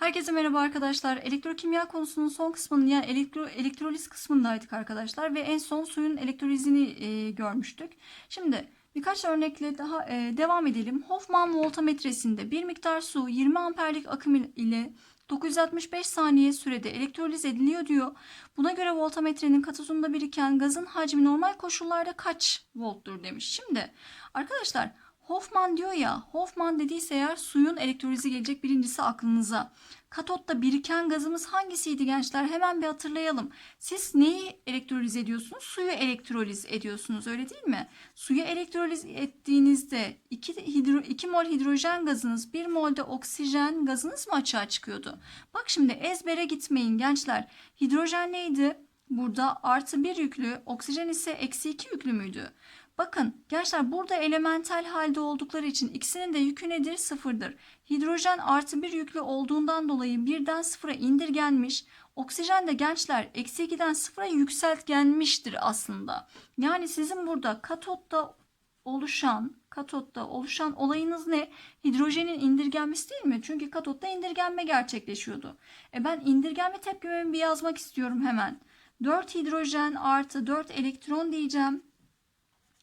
Herkese merhaba arkadaşlar. Elektrokimya konusunun son kısmının yani elektro, elektroliz kısmındaydık arkadaşlar ve en son suyun elektrolizini e, görmüştük. Şimdi birkaç örnekle daha e, devam edelim. Hoffman voltametresinde bir miktar su 20 amperlik akım ile 965 saniye sürede elektroliz ediliyor diyor. Buna göre voltametrenin katodunda biriken gazın hacmi normal koşullarda kaç volttur demiş. Şimdi arkadaşlar Hoffman diyor ya, Hoffman dediyse eğer suyun elektrolizi gelecek birincisi aklınıza. Katotta biriken gazımız hangisiydi gençler? Hemen bir hatırlayalım. Siz neyi elektroliz ediyorsunuz? Suyu elektroliz ediyorsunuz öyle değil mi? Suyu elektroliz ettiğinizde 2, hidro, 2 mol hidrojen gazınız 1 molde oksijen gazınız mı açığa çıkıyordu? Bak şimdi ezbere gitmeyin gençler. Hidrojen neydi? Burada artı 1 yüklü, oksijen ise eksi 2 yüklü müydü? Bakın gençler burada elementel halde oldukları için ikisinin de yükü nedir? Sıfırdır. Hidrojen artı bir yüklü olduğundan dolayı birden sıfıra indirgenmiş. Oksijen de gençler eksi 2'den sıfıra yükseltgenmiştir aslında. Yani sizin burada katotta oluşan katotta oluşan olayınız ne? Hidrojenin indirgenmesi değil mi? Çünkü katotta indirgenme gerçekleşiyordu. E ben indirgenme tepkimemi bir yazmak istiyorum hemen. 4 hidrojen artı 4 elektron diyeceğim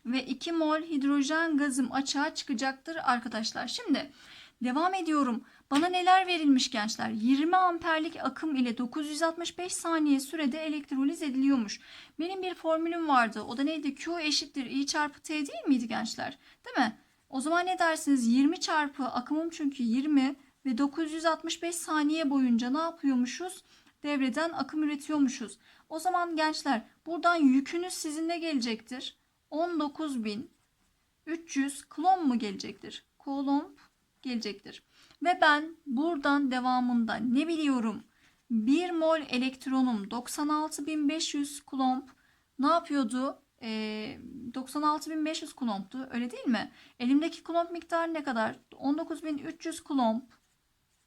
ve 2 mol hidrojen gazım açığa çıkacaktır arkadaşlar. Şimdi devam ediyorum. Bana neler verilmiş gençler? 20 amperlik akım ile 965 saniye sürede elektroliz ediliyormuş. Benim bir formülüm vardı. O da neydi? Q eşittir I çarpı T değil miydi gençler? Değil mi? O zaman ne dersiniz? 20 çarpı akımım çünkü 20 ve 965 saniye boyunca ne yapıyormuşuz? Devreden akım üretiyormuşuz. O zaman gençler buradan yükünüz sizin ne gelecektir? 19.300 klon mu gelecektir? Kolomb gelecektir. Ve ben buradan devamında ne biliyorum? 1 mol elektronum 96.500 klomb ne yapıyordu? Ee, 96.500 klomptu öyle değil mi? Elimdeki klomp miktarı ne kadar? 19.300 klomp.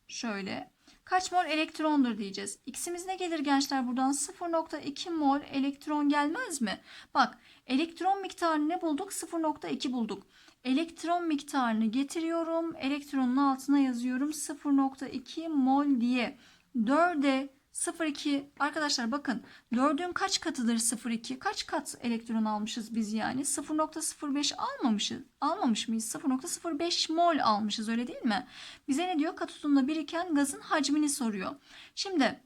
Şöyle. Kaç mol elektrondur diyeceğiz. X'imiz ne gelir gençler buradan? 0.2 mol elektron gelmez mi? Bak elektron miktarını ne bulduk? 0.2 bulduk. Elektron miktarını getiriyorum. Elektronun altına yazıyorum 0.2 mol diye. 4'e 0,2 arkadaşlar bakın 4'ün kaç katıdır 0,2 kaç kat elektron almışız biz yani? 0,05 almamışız almamış mıyız? 0,05 mol almışız öyle değil mi? Bize ne diyor? Katodunda biriken gazın hacmini soruyor. Şimdi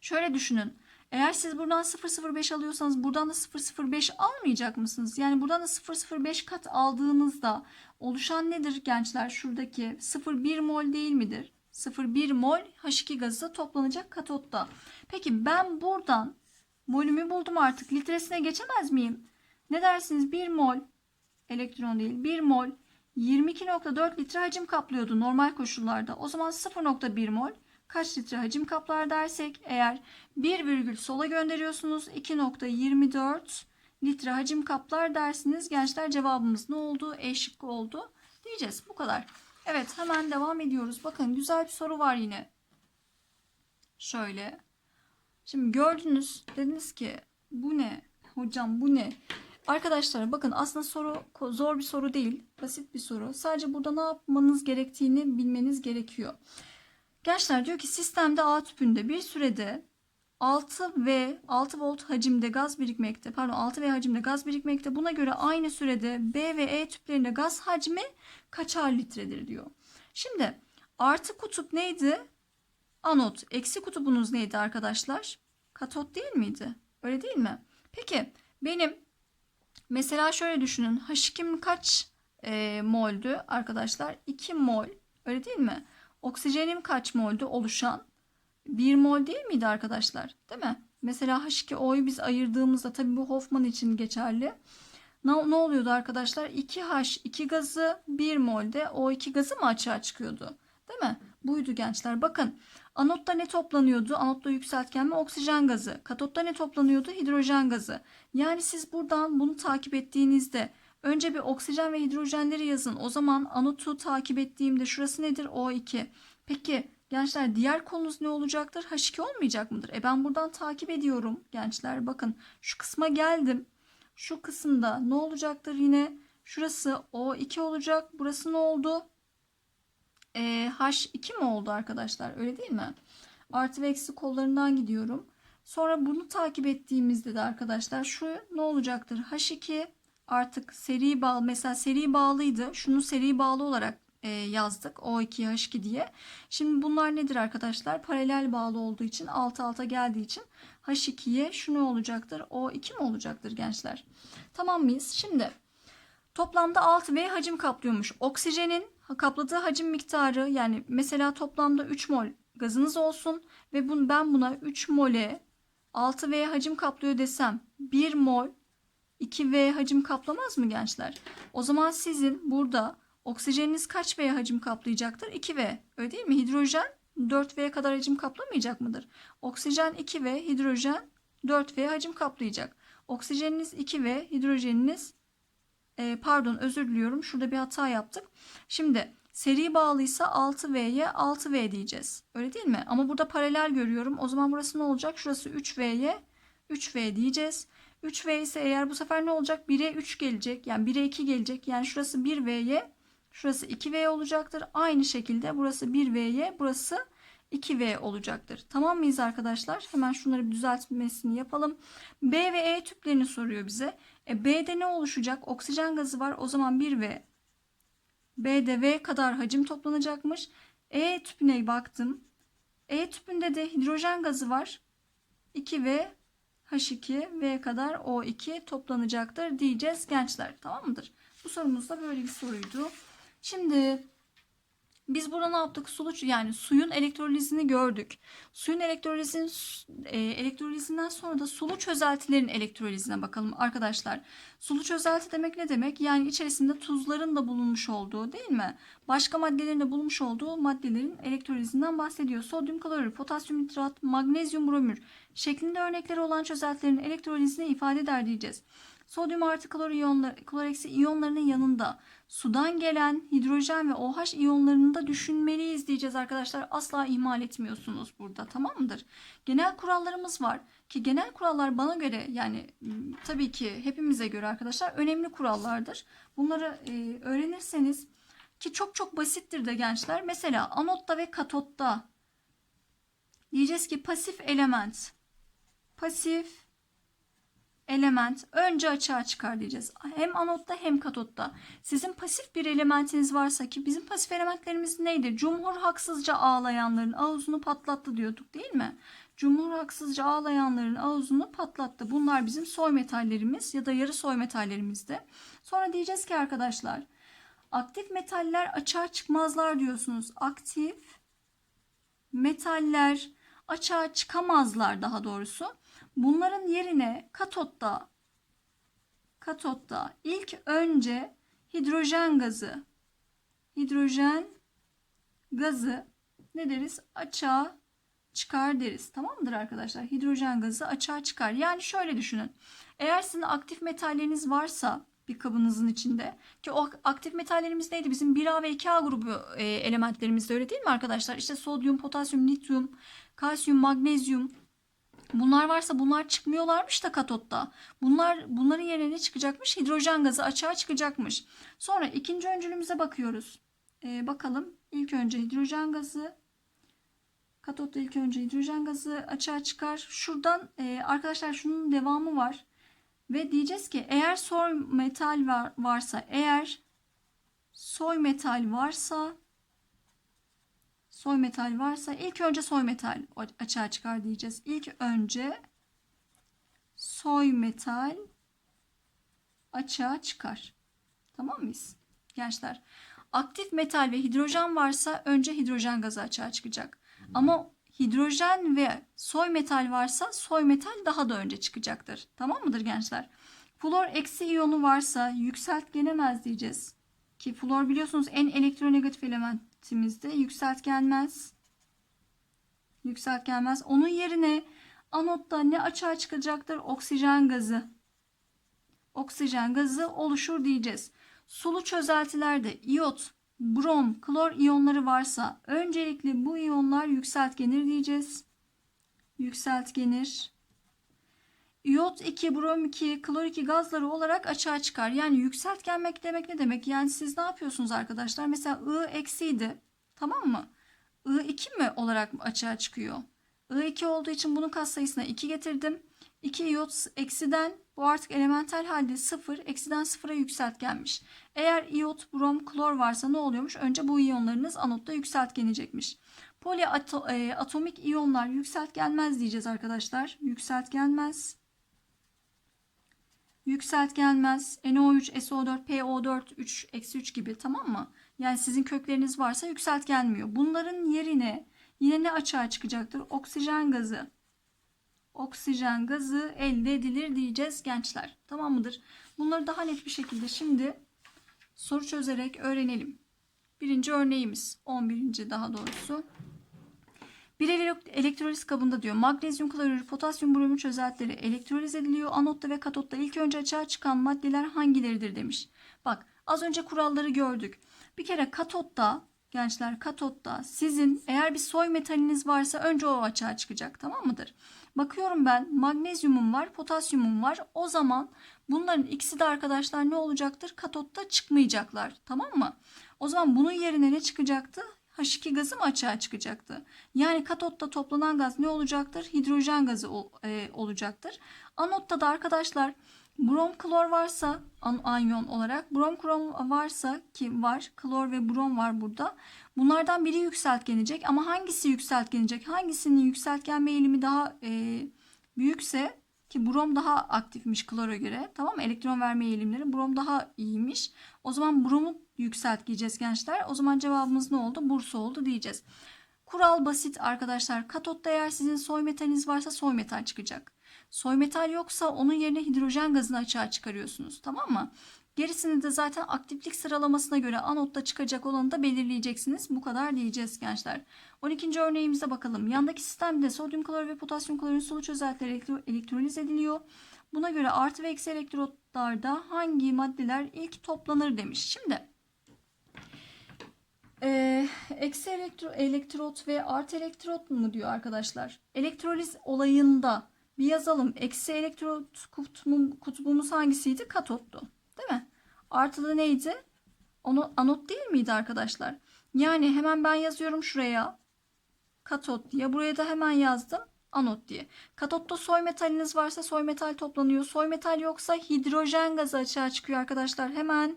şöyle düşünün. Eğer siz buradan 0,05 alıyorsanız buradan da 0,05 almayacak mısınız? Yani buradan da 0,05 kat aldığınızda oluşan nedir gençler? Şuradaki 0,1 mol değil midir? 0,1 mol H2 gazı toplanacak katotta. Peki ben buradan molümü buldum artık. Litresine geçemez miyim? Ne dersiniz? 1 mol elektron değil 1 mol 22.4 litre hacim kaplıyordu normal koşullarda. O zaman 0.1 mol kaç litre hacim kaplar dersek eğer 1 virgül sola gönderiyorsunuz 2.24 litre hacim kaplar dersiniz. Gençler cevabımız ne oldu? E şıkkı oldu diyeceğiz. Bu kadar. Evet hemen devam ediyoruz. Bakın güzel bir soru var yine. Şöyle. Şimdi gördünüz dediniz ki bu ne? Hocam bu ne? Arkadaşlar bakın aslında soru zor bir soru değil. Basit bir soru. Sadece burada ne yapmanız gerektiğini bilmeniz gerekiyor. Gençler diyor ki sistemde A tüpünde bir sürede 6 ve 6 volt hacimde gaz birikmekte. Pardon 6 V hacimde gaz birikmekte. Buna göre aynı sürede B ve E tüplerinde gaz hacmi kaçar litredir diyor. Şimdi artı kutup neydi? Anot. Eksi kutubunuz neydi arkadaşlar? Katot değil miydi? Öyle değil mi? Peki benim mesela şöyle düşünün. H2'm kaç e, moldü arkadaşlar? 2 mol. Öyle değil mi? Oksijenim kaç moldü oluşan? 1 mol değil miydi arkadaşlar? Değil mi? Mesela H2O'yu biz ayırdığımızda tabii bu Hoffman için geçerli. Ne, ne oluyordu arkadaşlar? 2H2 gazı 1 molde O2 gazı mı açığa çıkıyordu? Değil mi? Buydu gençler. Bakın anotta ne toplanıyordu? Anotta yükseltgenme oksijen gazı. Katotta ne toplanıyordu? Hidrojen gazı. Yani siz buradan bunu takip ettiğinizde önce bir oksijen ve hidrojenleri yazın. O zaman anotu takip ettiğimde şurası nedir? O2. Peki Gençler diğer konunuz ne olacaktır? H2 olmayacak mıdır? E ben buradan takip ediyorum gençler. Bakın şu kısma geldim. Şu kısımda ne olacaktır yine? Şurası O2 olacak. Burası ne oldu? e, H2 mi oldu arkadaşlar? Öyle değil mi? Artı ve eksi kollarından gidiyorum. Sonra bunu takip ettiğimizde de arkadaşlar şu ne olacaktır? H2 artık seri bağlı mesela seri bağlıydı. Şunu seri bağlı olarak yazdık. O2 H2 diye. Şimdi bunlar nedir arkadaşlar? Paralel bağlı olduğu için alt alta geldiği için H2'ye şu olacaktır? O2 mi olacaktır gençler? Tamam mıyız? Şimdi toplamda 6V hacim kaplıyormuş. Oksijenin kapladığı hacim miktarı yani mesela toplamda 3 mol gazınız olsun ve bun, ben buna 3 mole 6V hacim kaplıyor desem 1 mol 2V hacim kaplamaz mı gençler? O zaman sizin burada oksijeniniz kaç V hacim kaplayacaktır? 2V. Öyle değil mi? Hidrojen 4V'ye kadar hacim kaplamayacak mıdır? Oksijen 2V, hidrojen 4V hacim kaplayacak. Oksijeniniz 2V, hidrojeniniz e, pardon özür diliyorum. Şurada bir hata yaptık. Şimdi seri bağlıysa 6V'ye 6V diyeceğiz. Öyle değil mi? Ama burada paralel görüyorum. O zaman burası ne olacak? Şurası 3V'ye 3V diyeceğiz. 3V ise eğer bu sefer ne olacak? 1'e 3 gelecek. Yani 1'e 2 gelecek. Yani şurası 1V'ye şurası 2V olacaktır. Aynı şekilde burası 1V'ye burası 2V olacaktır. Tamam mıyız arkadaşlar? Hemen şunları bir düzeltmesini yapalım. B ve E tüplerini soruyor bize. E, B'de ne oluşacak? Oksijen gazı var. O zaman 1V. B'de V kadar hacim toplanacakmış. E tüpüne baktım. E tüpünde de hidrojen gazı var. 2V H2 V kadar O2 toplanacaktır diyeceğiz gençler. Tamam mıdır? Bu sorumuz da böyle bir soruydu. Şimdi biz burada ne yaptık? Sulu yani suyun elektrolizini gördük. Suyun elektrolizin e, elektrolizinden sonra da sulu çözeltilerin elektrolizine bakalım arkadaşlar. Sulu çözelti demek ne demek? Yani içerisinde tuzların da bulunmuş olduğu değil mi? Başka maddelerin de bulunmuş olduğu maddelerin elektrolizinden bahsediyor. Sodyum klorür, potasyum nitrat, magnezyum bromür şeklinde örnekleri olan çözeltilerin elektrolizini ifade eder diyeceğiz. Sodyum artı klor iyonları, klor eksi iyonlarının yanında sudan gelen hidrojen ve OH iyonlarını da düşünmeliyiz diyeceğiz arkadaşlar. Asla ihmal etmiyorsunuz burada tamam mıdır? Genel kurallarımız var ki genel kurallar bana göre yani tabii ki hepimize göre arkadaşlar önemli kurallardır. Bunları e, öğrenirseniz ki çok çok basittir de gençler. Mesela anotta ve katotta diyeceğiz ki pasif element pasif element önce açığa çıkar diyeceğiz. Hem anotta hem katotta. Sizin pasif bir elementiniz varsa ki bizim pasif elementlerimiz neydi? Cumhur haksızca ağlayanların ağzını patlattı diyorduk değil mi? Cumhur haksızca ağlayanların ağzını patlattı. Bunlar bizim soy metallerimiz ya da yarı soy metallerimizdi. Sonra diyeceğiz ki arkadaşlar aktif metaller açığa çıkmazlar diyorsunuz. Aktif metaller açığa çıkamazlar daha doğrusu. Bunların yerine katotta katotta ilk önce hidrojen gazı hidrojen gazı ne deriz? Açığa çıkar deriz. Tamam mıdır arkadaşlar? Hidrojen gazı açığa çıkar. Yani şöyle düşünün. Eğer sizin aktif metalleriniz varsa bir kabınızın içinde ki o aktif metallerimiz neydi? Bizim 1A ve 2A grubu e, elementlerimizde öyle değil mi arkadaşlar? İşte sodyum, potasyum, lityum, kalsiyum, magnezyum, Bunlar varsa bunlar çıkmıyorlarmış da katotta. Bunlar bunların yerine ne çıkacakmış? Hidrojen gazı açığa çıkacakmış. Sonra ikinci öncülümüze bakıyoruz. Ee, bakalım. İlk önce hidrojen gazı katotta ilk önce hidrojen gazı açığa çıkar. Şuradan e, arkadaşlar şunun devamı var. Ve diyeceğiz ki eğer soy metal var, varsa eğer soy metal varsa soy metal varsa ilk önce soy metal açığa çıkar diyeceğiz. İlk önce soy metal açığa çıkar. Tamam mıyız? Gençler. Aktif metal ve hidrojen varsa önce hidrojen gazı açığa çıkacak. Ama hidrojen ve soy metal varsa soy metal daha da önce çıkacaktır. Tamam mıdır gençler? Flor eksi iyonu varsa yükseltgenemez diyeceğiz. Ki flor biliyorsunuz en elektronegatif element etikettimizde yükselt gelmez. Yükselt gelmez. Onun yerine anotta ne açığa çıkacaktır? Oksijen gazı. Oksijen gazı oluşur diyeceğiz. Sulu çözeltilerde iot, brom, klor iyonları varsa öncelikle bu iyonlar yükseltgenir diyeceğiz. Yükseltgenir. İyot 2, brom 2, klor 2 gazları olarak açığa çıkar. Yani yükseltgenmek demek ne demek? Yani siz ne yapıyorsunuz arkadaşlar? Mesela I eksiydi. Tamam mı? I2 mi olarak açığa çıkıyor? I2 olduğu için bunun katsayısına 2 getirdim. 2 iyot eksiden bu artık elementel halde 0 eksiden 0'a yükseltgenmiş. Eğer iyot, brom, klor varsa ne oluyormuş? Önce bu iyonlarınız anotta yükseltgenecekmiş. Poliatomik iyonlar yükseltgenmez diyeceğiz arkadaşlar. Yükseltgenmez. Yükseltgenmez. NO3, SO4, PO4, 3, eksi 3 gibi tamam mı? Yani sizin kökleriniz varsa yükseltgenmiyor. Bunların yerine yine ne açığa çıkacaktır? Oksijen gazı. Oksijen gazı elde edilir diyeceğiz gençler. Tamam mıdır? Bunları daha net bir şekilde şimdi soru çözerek öğrenelim. Birinci örneğimiz 11. daha doğrusu. Bir elektroliz kabında diyor magnezyum klorürü, potasyum bromür çözeltileri elektroliz ediliyor. Anotta ve katotta ilk önce açığa çıkan maddeler hangileridir demiş. Bak az önce kuralları gördük. Bir kere katotta gençler katotta sizin eğer bir soy metaliniz varsa önce o açığa çıkacak tamam mıdır? Bakıyorum ben magnezyumum var potasyumum var o zaman bunların ikisi de arkadaşlar ne olacaktır? Katotta çıkmayacaklar tamam mı? O zaman bunun yerine ne çıkacaktı? H2 gazı mı açığa çıkacaktı? Yani katotta toplanan gaz ne olacaktır? Hidrojen gazı e, olacaktır. Anotta da arkadaşlar brom klor varsa anyon olarak brom krom varsa ki var klor ve brom var burada. Bunlardan biri yükseltgenecek ama hangisi yükseltgenecek? Hangisinin yükseltgenme eğilimi daha e, büyükse ki brom daha aktifmiş klora göre. Tamam mı? Elektron verme eğilimleri brom daha iyiymiş. O zaman bromu yükselteceğiz gençler. O zaman cevabımız ne oldu? Bursa oldu diyeceğiz. Kural basit arkadaşlar. Katotta eğer sizin soy metaliniz varsa soy metal çıkacak. Soy metal yoksa onun yerine hidrojen gazını açığa çıkarıyorsunuz. Tamam mı? Gerisini de zaten aktiflik sıralamasına göre anotta çıkacak olanı da belirleyeceksiniz. Bu kadar diyeceğiz gençler. 12. örneğimize bakalım. Yandaki sistemde sodyum klor ve potasyum klorin sulu çözeltileri elektro elektroliz ediliyor. Buna göre artı ve eksi elektrotlarda hangi maddeler ilk toplanır demiş. Şimdi ee, eksi elektro, elektrot ve artı elektrot mu diyor arkadaşlar. Elektroliz olayında bir yazalım. Eksi elektrot kutbum, kutbumuz hangisiydi? Katottu. Değil mi? Artılı neydi? Onu anot değil miydi arkadaşlar? Yani hemen ben yazıyorum şuraya. Katot diye. Buraya da hemen yazdım. Anot diye. Katotta soy metaliniz varsa soy metal toplanıyor. Soy metal yoksa hidrojen gazı açığa çıkıyor arkadaşlar. Hemen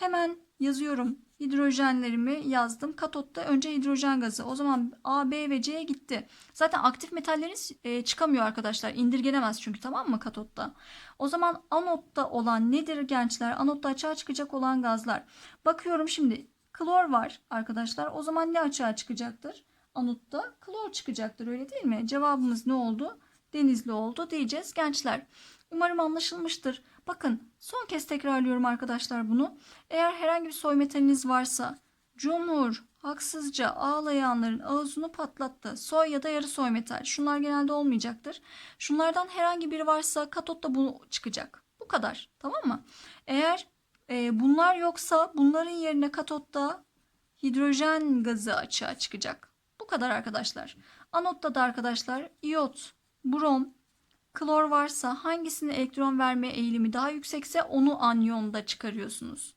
hemen yazıyorum. Hidrojenlerimi yazdım. Katotta önce hidrojen gazı. O zaman A, B ve C gitti. Zaten aktif metalleriniz e, çıkamıyor arkadaşlar. İndirgenemez çünkü tamam mı katotta? O zaman anotta olan nedir gençler? Anotta açığa çıkacak olan gazlar. Bakıyorum şimdi klor var arkadaşlar. O zaman ne açığa çıkacaktır? Anotta klor çıkacaktır öyle değil mi? Cevabımız ne oldu? Denizli oldu diyeceğiz gençler. Umarım anlaşılmıştır. Bakın son kez tekrarlıyorum arkadaşlar bunu. Eğer herhangi bir soy metaliniz varsa cumhur haksızca ağlayanların ağzını patlattı. Soy ya da yarı soy metal. Şunlar genelde olmayacaktır. Şunlardan herhangi biri varsa katotta bu çıkacak. Bu kadar. Tamam mı? Eğer e, bunlar yoksa bunların yerine katotta hidrojen gazı açığa çıkacak. Bu kadar arkadaşlar. Anotta da arkadaşlar iyot, brom, klor varsa hangisinin elektron verme eğilimi daha yüksekse onu anyonda çıkarıyorsunuz.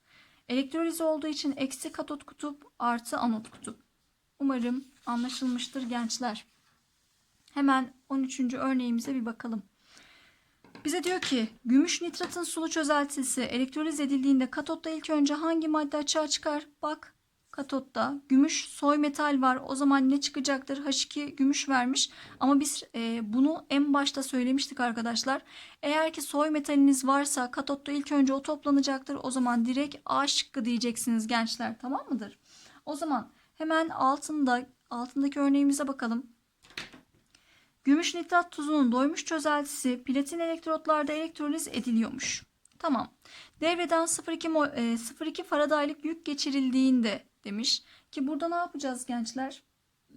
Elektroliz olduğu için eksi katot kutup artı anot kutup. Umarım anlaşılmıştır gençler. Hemen 13. örneğimize bir bakalım. Bize diyor ki gümüş nitratın sulu çözeltisi elektroliz edildiğinde katotta ilk önce hangi madde açığa çıkar? Bak katotta gümüş soy metal var. O zaman ne çıkacaktır? H2 gümüş vermiş. Ama biz e, bunu en başta söylemiştik arkadaşlar. Eğer ki soy metaliniz varsa katotta ilk önce o toplanacaktır. O zaman direkt A şıkkı diyeceksiniz gençler. Tamam mıdır? O zaman hemen altında altındaki örneğimize bakalım. Gümüş nitrat tuzunun doymuş çözeltisi platin elektrotlarda elektroliz ediliyormuş. Tamam. Devreden 0,2 e, 0,2 faradaylık yük geçirildiğinde demiş. Ki burada ne yapacağız gençler?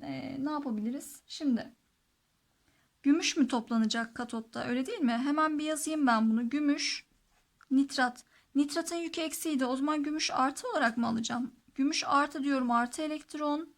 Ee, ne yapabiliriz? Şimdi gümüş mü toplanacak katotta öyle değil mi? Hemen bir yazayım ben bunu. Gümüş, nitrat. Nitratın yükü eksiydi. O zaman gümüş artı olarak mı alacağım? Gümüş artı diyorum artı elektron.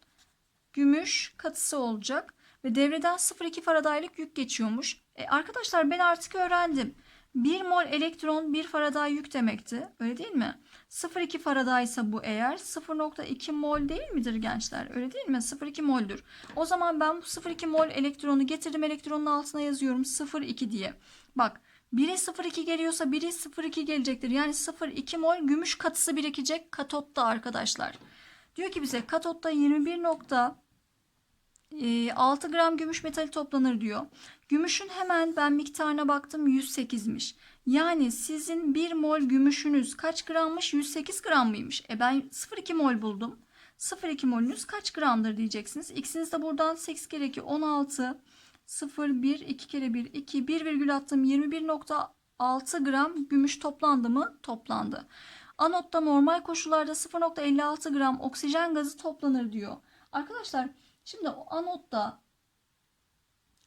Gümüş katısı olacak. Ve devreden 0,2 faradaylık yük geçiyormuş. E, arkadaşlar ben artık öğrendim. 1 mol elektron 1 Faraday yük demekti. Öyle değil mi? 0,2 Faraday ise bu eğer 0,2 mol değil midir gençler? Öyle değil mi? 0,2 moldür. O zaman ben bu 0,2 mol elektronu getirdim elektronun altına yazıyorum 0,2 diye. Bak biri 0,2 geliyorsa biri 0,2 gelecektir. Yani 0,2 mol gümüş katısı birikecek katotta arkadaşlar. Diyor ki bize katotta 21 nokta 6 gram gümüş metali toplanır diyor. Gümüşün hemen ben miktarına baktım 108'miş. Yani sizin 1 mol gümüşünüz kaç grammış? 108 gram mıymış? E ben 0,2 mol buldum. 0,2 molünüz kaç gramdır diyeceksiniz. X'iniz de buradan 8 kere 2 16 0 1 2 kere 1 2 1 virgül attım 21.6 gram gümüş toplandı mı? Toplandı. Anotta normal koşullarda 0.56 gram oksijen gazı toplanır diyor. Arkadaşlar şimdi o anotta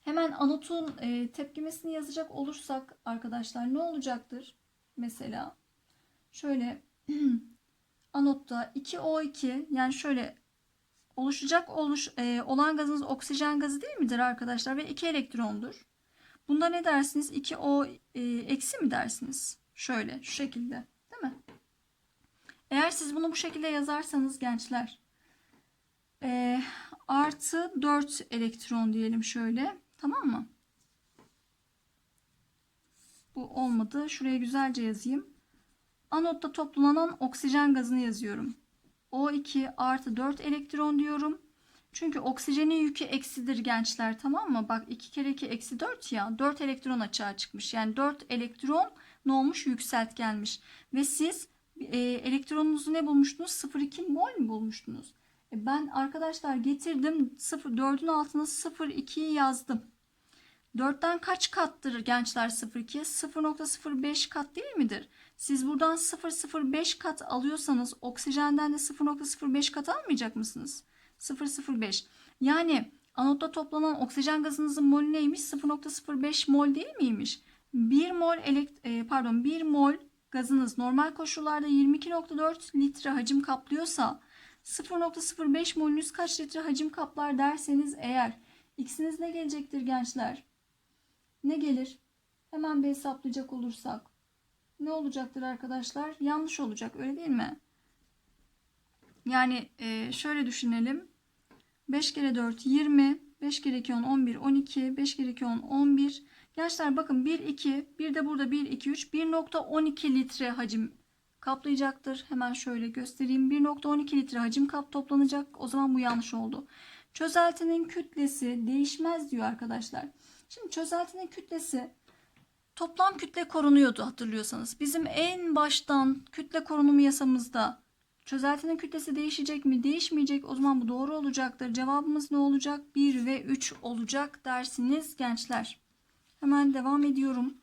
hemen anotun e, tepkimesini yazacak olursak arkadaşlar ne olacaktır? Mesela şöyle anotta 2O2 yani şöyle oluşacak oluş, e, olan gazınız oksijen gazı değil midir arkadaşlar? Ve 2 elektrondur. Bunda ne dersiniz? 2O e, eksi mi dersiniz? Şöyle şu şekilde değil mi? Eğer siz bunu bu şekilde yazarsanız gençler e, artı 4 elektron diyelim şöyle tamam mı? Bu olmadı. Şuraya güzelce yazayım. Anotta toplanan oksijen gazını yazıyorum. O2 artı 4 elektron diyorum. Çünkü oksijenin yükü eksidir gençler tamam mı? Bak 2 kere 2 eksi 4 ya 4 elektron açığa çıkmış. Yani 4 elektron ne olmuş? Yükselt gelmiş. Ve siz e, elektronunuzu ne bulmuştunuz? 0,2 mol mi bulmuştunuz? E, ben arkadaşlar getirdim 0, 4'ün altına 0,2'yi yazdım. 4'ten kaç kattır gençler 0,2'ye? 0.05 kat değil midir? Siz buradan 0.05 kat alıyorsanız oksijenden de 0.05 kat almayacak mısınız? 0.05. Yani anotta toplanan oksijen gazınızın molü neymiş? 0.05 mol değil miymiş? 1 mol elekt e, pardon 1 mol gazınız normal koşullarda 22.4 litre hacim kaplıyorsa 0.05 molünüz kaç litre hacim kaplar derseniz eğer x'iniz ne gelecektir gençler? Ne gelir? Hemen bir hesaplayacak olursak ne olacaktır arkadaşlar? Yanlış olacak öyle değil mi? Yani e, şöyle düşünelim. 5 kere 4 20, 5 kere 2 10 11, 12, 5 kere 2 10 11. Gençler bakın 1 2, bir de burada 1 2 3 1.12 litre hacim kaplayacaktır. Hemen şöyle göstereyim. 1.12 litre hacim kap toplanacak. O zaman bu yanlış oldu. Çözeltinin kütlesi değişmez diyor arkadaşlar. Şimdi çözeltinin kütlesi toplam kütle korunuyordu hatırlıyorsanız. Bizim en baştan kütle korunumu yasamızda çözeltinin kütlesi değişecek mi? Değişmeyecek. O zaman bu doğru olacaktır. Cevabımız ne olacak? 1 ve 3 olacak dersiniz gençler. Hemen devam ediyorum.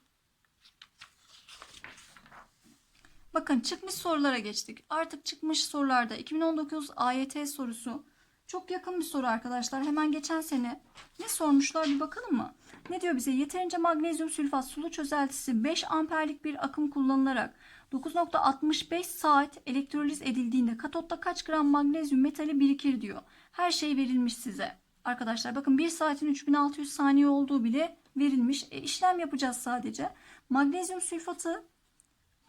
Bakın çıkmış sorulara geçtik. Artık çıkmış sorularda 2019 AYT sorusu çok yakın bir soru arkadaşlar. Hemen geçen sene ne sormuşlar bir bakalım mı? Ne diyor bize? Yeterince magnezyum sülfat sulu çözeltisi 5 amperlik bir akım kullanılarak 9.65 saat elektroliz edildiğinde katotta kaç gram magnezyum metali birikir diyor. Her şey verilmiş size. Arkadaşlar bakın 1 saatin 3600 saniye olduğu bile verilmiş. E, işlem yapacağız sadece. Magnezyum sülfatı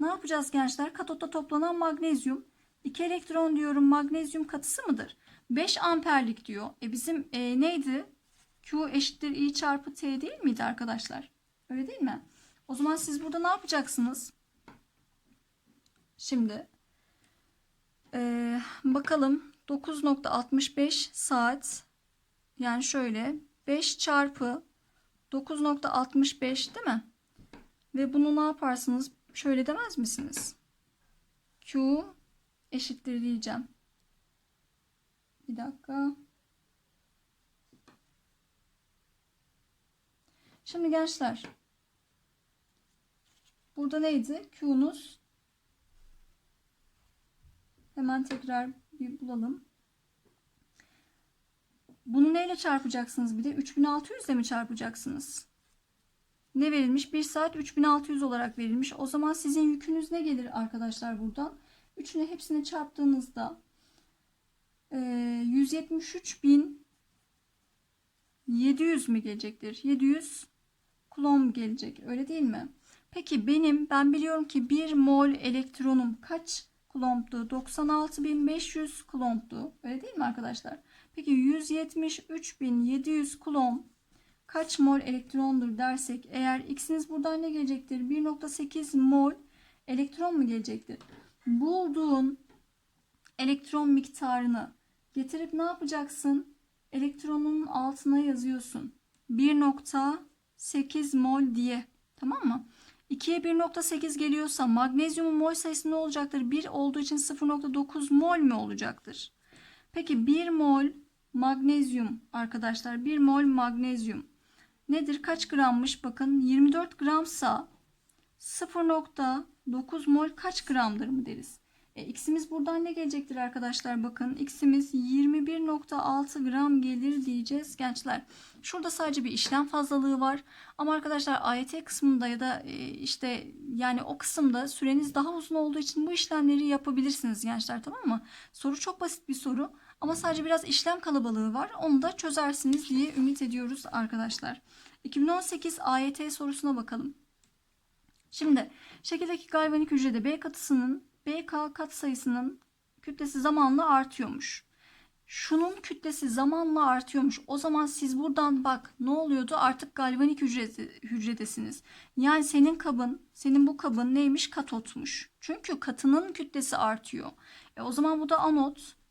ne yapacağız gençler? Katotta toplanan magnezyum. 2 elektron diyorum magnezyum katısı mıdır? 5 amperlik diyor. E bizim e, neydi? Q eşittir I çarpı T değil miydi arkadaşlar? Öyle değil mi? O zaman siz burada ne yapacaksınız? Şimdi e, bakalım 9.65 saat yani şöyle 5 çarpı 9.65 değil mi? Ve bunu ne yaparsınız? Şöyle demez misiniz? Q eşittir diyeceğim. Bir dakika. Şimdi gençler. Burada neydi? Q'nuz. Hemen tekrar bir bulalım. Bunu neyle çarpacaksınız bir de? 3600 ile mi çarpacaksınız? Ne verilmiş? 1 saat 3600 olarak verilmiş. O zaman sizin yükünüz ne gelir arkadaşlar buradan? Üçüne hepsini çarptığınızda 173.700 mi gelecektir? 700 kulom gelecek. Öyle değil mi? Peki benim ben biliyorum ki 1 mol elektronum kaç kulomptu? 96.500 kulomptu. Öyle değil mi arkadaşlar? Peki 173.700 kulomb kaç mol elektrondur dersek eğer x'iniz buradan ne gelecektir? 1.8 mol elektron mu gelecektir? Bulduğun elektron miktarını getirip ne yapacaksın? Elektronun altına yazıyorsun. 1.8 mol diye. Tamam mı? 2'ye 1.8 geliyorsa magnezyumun mol sayısı ne olacaktır? 1 olduğu için 0.9 mol mi olacaktır? Peki 1 mol magnezyum arkadaşlar 1 mol magnezyum nedir? Kaç grammış? Bakın 24 gramsa 0.9 mol kaç gramdır mı deriz? E, x'imiz buradan ne gelecektir arkadaşlar? Bakın x'imiz 21.6 gram gelir diyeceğiz gençler. Şurada sadece bir işlem fazlalığı var. Ama arkadaşlar AYT kısmında ya da e, işte yani o kısımda süreniz daha uzun olduğu için bu işlemleri yapabilirsiniz gençler tamam mı? Soru çok basit bir soru. Ama sadece biraz işlem kalabalığı var. Onu da çözersiniz diye ümit ediyoruz arkadaşlar. 2018 AYT sorusuna bakalım. Şimdi şekildeki galvanik hücrede B katısının BK katsayısının kütlesi zamanla artıyormuş. Şunun kütlesi zamanla artıyormuş. O zaman siz buradan bak ne oluyordu? Artık galvanik hücresi, hücredesiniz. Yani senin kabın, senin bu kabın neymiş? Katotmuş. Çünkü katının kütlesi artıyor. E o zaman bu da anot.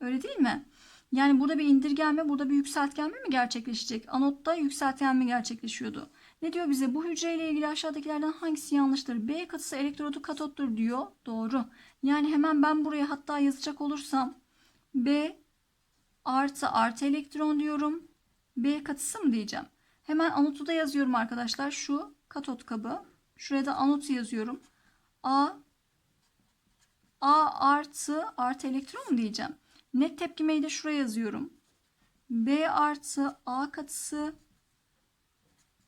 Öyle değil mi? Yani burada bir indirgenme, burada bir yükseltgenme mi gerçekleşecek? Anotta yükseltgenme gerçekleşiyordu. Ne diyor bize? Bu hücreyle ilgili aşağıdakilerden hangisi yanlıştır? B katısı elektrodu katottur diyor. Doğru. Yani hemen ben buraya hatta yazacak olursam B artı artı elektron diyorum. B katısı mı diyeceğim? Hemen anotu da yazıyorum arkadaşlar. Şu katot kabı. Şuraya da anotu yazıyorum. A A artı artı elektron mu diyeceğim? Net tepkimeyi de şuraya yazıyorum. B artı A katısı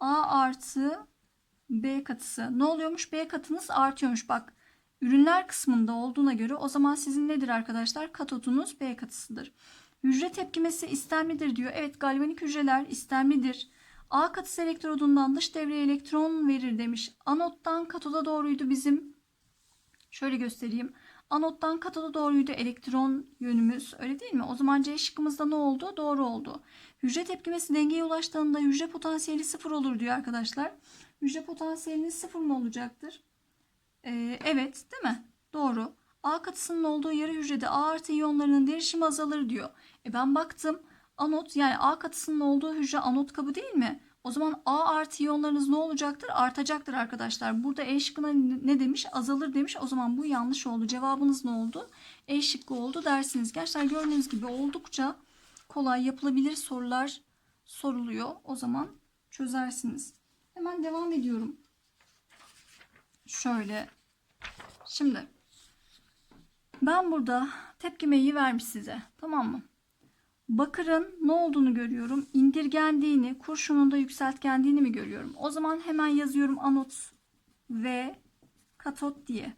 A artı B katısı. Ne oluyormuş? B katınız artıyormuş. Bak ürünler kısmında olduğuna göre o zaman sizin nedir arkadaşlar? Katotunuz B katısıdır. Hücre tepkimesi istemlidir diyor. Evet galvanik hücreler istemlidir. A katısı elektrodundan dış devreye elektron verir demiş. Anottan katoda doğruydu bizim. Şöyle göstereyim. Anottan katoda doğruydu elektron yönümüz. Öyle değil mi? O zaman C şıkkımızda ne oldu? Doğru oldu. Hücre tepkimesi dengeye ulaştığında hücre potansiyeli sıfır olur diyor arkadaşlar. Hücre potansiyeliniz sıfır mı olacaktır? Ee, evet değil mi? Doğru. A katısının olduğu yarı hücrede A artı iyonlarının derişimi azalır diyor. E ben baktım anot yani A katısının olduğu hücre anot kabı değil mi? O zaman A artı iyonlarınız ne olacaktır? Artacaktır arkadaşlar. Burada E şıkkına ne demiş? Azalır demiş. O zaman bu yanlış oldu. Cevabınız ne oldu? E şıkkı oldu dersiniz. Gençler gördüğünüz gibi oldukça kolay yapılabilir sorular soruluyor. O zaman çözersiniz. Hemen devam ediyorum. Şöyle. Şimdi ben burada tepkimeyi vermiş size. Tamam mı? Bakırın ne olduğunu görüyorum. İndirgendiğini, kurşunun da yükseltgendiğini mi görüyorum? O zaman hemen yazıyorum anot ve katot diye.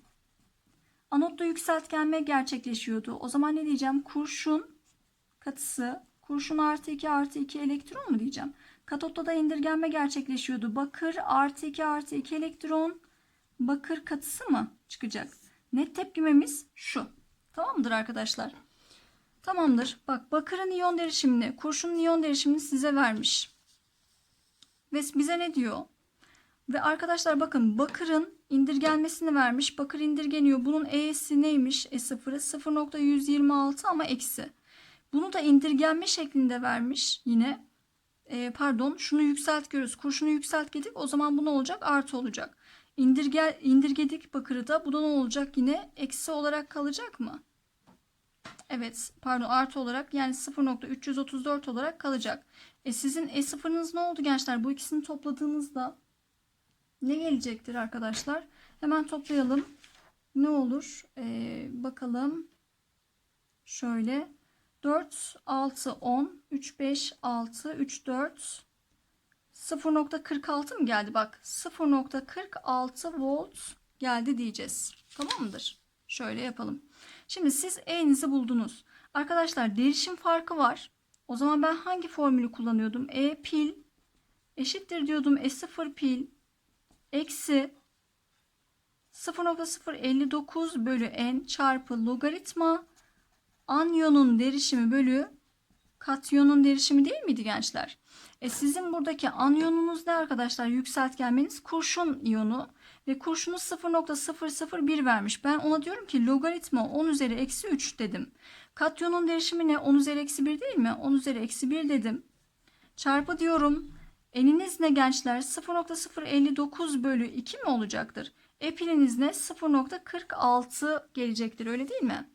Anotta yükseltgenme gerçekleşiyordu. O zaman ne diyeceğim? Kurşun katısı, kurşun artı 2 artı 2 elektron mu diyeceğim? Katotta da indirgenme gerçekleşiyordu. Bakır artı 2 artı 2 elektron, bakır katısı mı çıkacak? Net tepkimemiz şu. Tamamdır arkadaşlar. Tamamdır. Bak bakırın iyon derişimini, kurşunun iyon derişimini size vermiş. Ve bize ne diyor? Ve arkadaşlar bakın bakırın indirgenmesini vermiş. Bakır indirgeniyor. Bunun E'si neymiş? E0'ı 0.126 ama eksi. Bunu da indirgenme şeklinde vermiş yine. E, pardon şunu yükseltiyoruz. Kurşunu yükseltgedik. O zaman bu ne olacak? Artı olacak. İndirge, indirgedik bakırı da. Bu da ne olacak? Yine eksi olarak kalacak mı? Evet pardon artı olarak yani 0.334 olarak kalacak. E sizin E0'ınız ne oldu gençler? Bu ikisini topladığınızda ne gelecektir arkadaşlar? Hemen toplayalım. Ne olur? Ee, bakalım. Şöyle. 4, 6, 10, 3, 5, 6, 3, 4, 0.46 mı geldi? Bak 0.46 volt geldi diyeceğiz. Tamam mıdır? Şöyle yapalım. Şimdi siz E'nizi buldunuz. Arkadaşlar derişim farkı var. O zaman ben hangi formülü kullanıyordum? E pil eşittir diyordum E0 pil eksi 0.059 bölü n çarpı logaritma anyonun derişimi bölü katyonun derişimi değil miydi gençler? E sizin buradaki anyonunuz ne arkadaşlar? Yükseltgenmeniz kurşun iyonu ve kurşunu 0.001 vermiş. Ben ona diyorum ki logaritma 10 üzeri eksi 3 dedim. Katyonun derişimi ne? 10 üzeri eksi 1 değil mi? 10 üzeri eksi 1 dedim. Çarpı diyorum. Eniniz ne gençler? 0.059 bölü 2 mi olacaktır? E piliniz ne? 0.46 gelecektir öyle değil mi?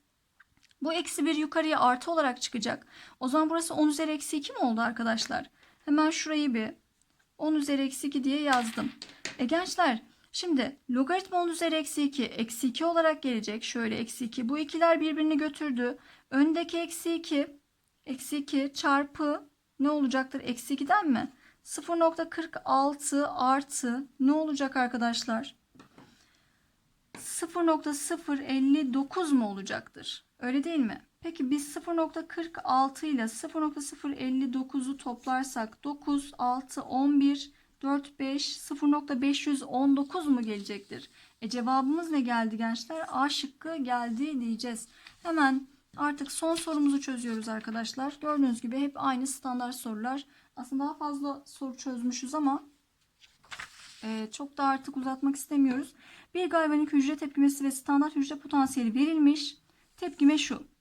Bu eksi 1 yukarıya artı olarak çıkacak. O zaman burası 10 üzeri eksi 2 mi oldu arkadaşlar? Hemen şurayı bir 10 üzeri eksi 2 diye yazdım. E gençler şimdi logaritma 10 üzeri eksi 2 eksi 2 olarak gelecek. Şöyle eksi 2. Bu ikiler birbirini götürdü. Öndeki eksi 2 eksi 2 çarpı ne olacaktır? Eksi 2'den mi? 0.46 artı ne olacak arkadaşlar? 0.059 mu olacaktır? Öyle değil mi? Peki biz 0.46 ile 0.059'u toplarsak 9, 6, 11, 4, 5, 0.519 mu gelecektir? E cevabımız ne geldi gençler? A şıkkı geldi diyeceğiz. Hemen artık son sorumuzu çözüyoruz arkadaşlar. Gördüğünüz gibi hep aynı standart sorular. Aslında daha fazla soru çözmüşüz ama e, çok da artık uzatmak istemiyoruz. Bir galvanik hücre tepkimesi ve standart hücre potansiyeli verilmiş. Tepkime şu.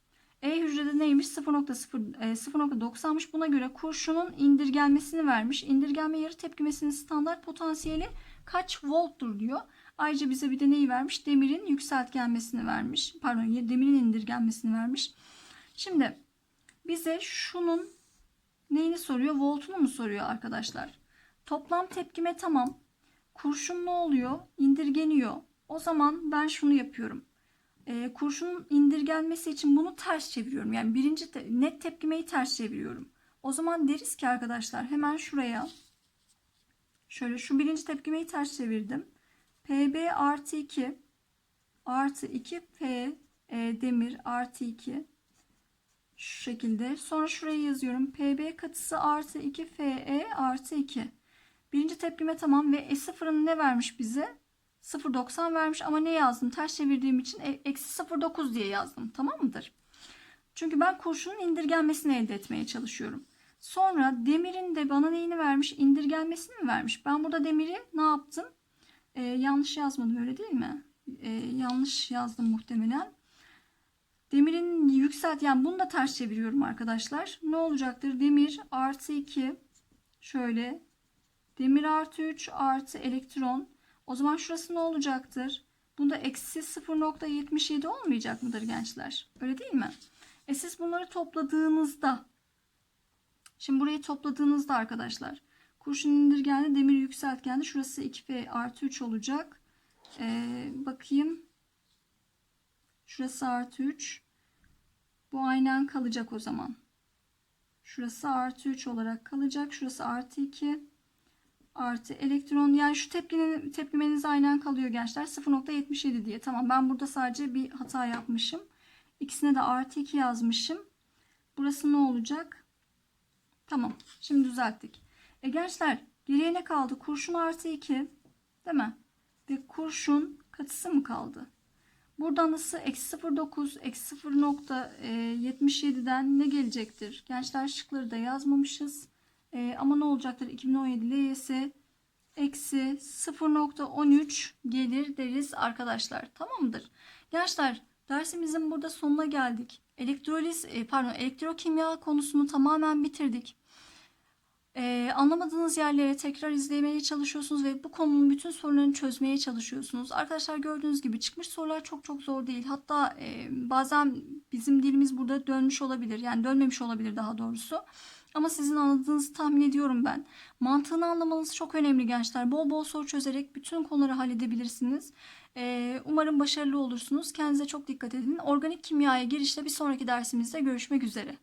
E hücrede neymiş? 0.0 e, 0.90'mış. Buna göre kurşunun indirgenmesini vermiş. İndirgenme yarı tepkimesinin standart potansiyeli kaç volttur diyor. Ayrıca bize bir de neyi vermiş? Demirin yükseltgenmesini vermiş. Pardon, demirin indirgenmesini vermiş. Şimdi bize şunun neyini soruyor? Voltunu mu soruyor arkadaşlar? Toplam tepkime tamam. Kurşun ne oluyor? İndirgeniyor. O zaman ben şunu yapıyorum. E, kurşunun indirgenmesi için bunu ters çeviriyorum. Yani birinci te net tepkimeyi ters çeviriyorum. O zaman deriz ki arkadaşlar hemen şuraya şöyle şu birinci tepkimeyi ters çevirdim. PB artı 2 artı 2 P e, demir artı 2 şu şekilde. Sonra şuraya yazıyorum. PB katısı artı 2 FE artı 2. Birinci tepkime tamam ve E0'ın ne vermiş bize? 0.90 vermiş ama ne yazdım? Ters çevirdiğim için e- eksi 0.9 diye yazdım. Tamam mıdır? Çünkü ben kurşunun indirgenmesini elde etmeye çalışıyorum. Sonra demirin de bana neyini vermiş? İndirgenmesini mi vermiş? Ben burada demiri ne yaptım? Ee, yanlış yazmadım öyle değil mi? Ee, yanlış yazdım muhtemelen. Demirin yükselt yani bunu da ters çeviriyorum arkadaşlar. Ne olacaktır? Demir artı 2 şöyle demir artı 3 artı elektron o zaman şurası ne olacaktır? Bunda eksi 0.77 olmayacak mıdır gençler? Öyle değil mi? E siz bunları topladığınızda şimdi burayı topladığınızda arkadaşlar kurşun indirgenli demir yükseltgenli şurası 2F artı 3 olacak. Ee, bakayım. Şurası artı 3. Bu aynen kalacak o zaman. Şurası artı 3 olarak kalacak. Şurası artı 2 artı elektron yani şu tepkinin, tepkimeniz aynen kalıyor gençler. 0.77 diye. Tamam ben burada sadece bir hata yapmışım. İkisine de artı 2 yazmışım. Burası ne olacak? Tamam şimdi düzelttik. E gençler geriye ne kaldı? Kurşun artı 2 değil mi? Ve kurşun katısı mı kaldı? Buradan ısı eksi 0.9 eksi 0.77'den ne gelecektir? Gençler şıkları da yazmamışız ee, ama ne olacaktır? 2017 LYS eksi 0.13 gelir deriz arkadaşlar. Tamam mıdır? Gençler dersimizin burada sonuna geldik. Elektroliz e, pardon elektrokimya konusunu tamamen bitirdik. Ee, anlamadığınız yerlere tekrar izlemeye çalışıyorsunuz ve bu konunun bütün sorularını çözmeye çalışıyorsunuz. Arkadaşlar gördüğünüz gibi çıkmış sorular çok çok zor değil. Hatta e, bazen bizim dilimiz burada dönmüş olabilir. Yani dönmemiş olabilir daha doğrusu. Ama sizin anladığınızı tahmin ediyorum ben. Mantığını anlamanız çok önemli gençler. Bol bol soru çözerek bütün konuları halledebilirsiniz. Ee, umarım başarılı olursunuz. Kendinize çok dikkat edin. Organik kimyaya girişte bir sonraki dersimizde görüşmek üzere.